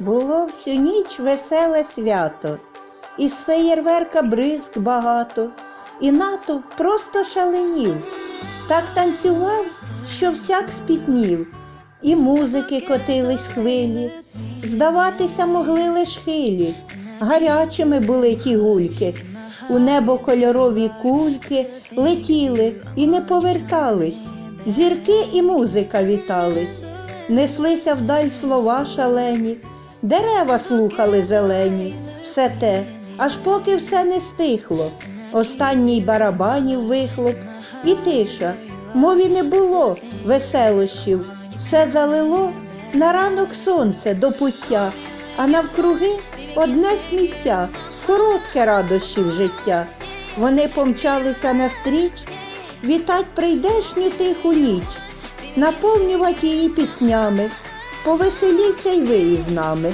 Було всю ніч веселе свято, із феєрверка бризк багато, і натовп просто шаленів. Так танцював, що всяк спітнів, і музики котились хвилі. Здаватися могли лиш хилі, гарячими були ті гульки. У небо кольорові кульки летіли і не повертались. Зірки і музика вітались, неслися вдаль слова шалені, дерева слухали зелені, все те, аж поки все не стихло. Останній барабанів вихлоп і тиша, мові не було веселощів, все залило на ранок сонце до пуття, а навкруги одне сміття, коротке радощів життя. Вони помчалися настріч, вітать прийдешню тиху ніч, наповнювати її піснями, повеселіться й ви із нами.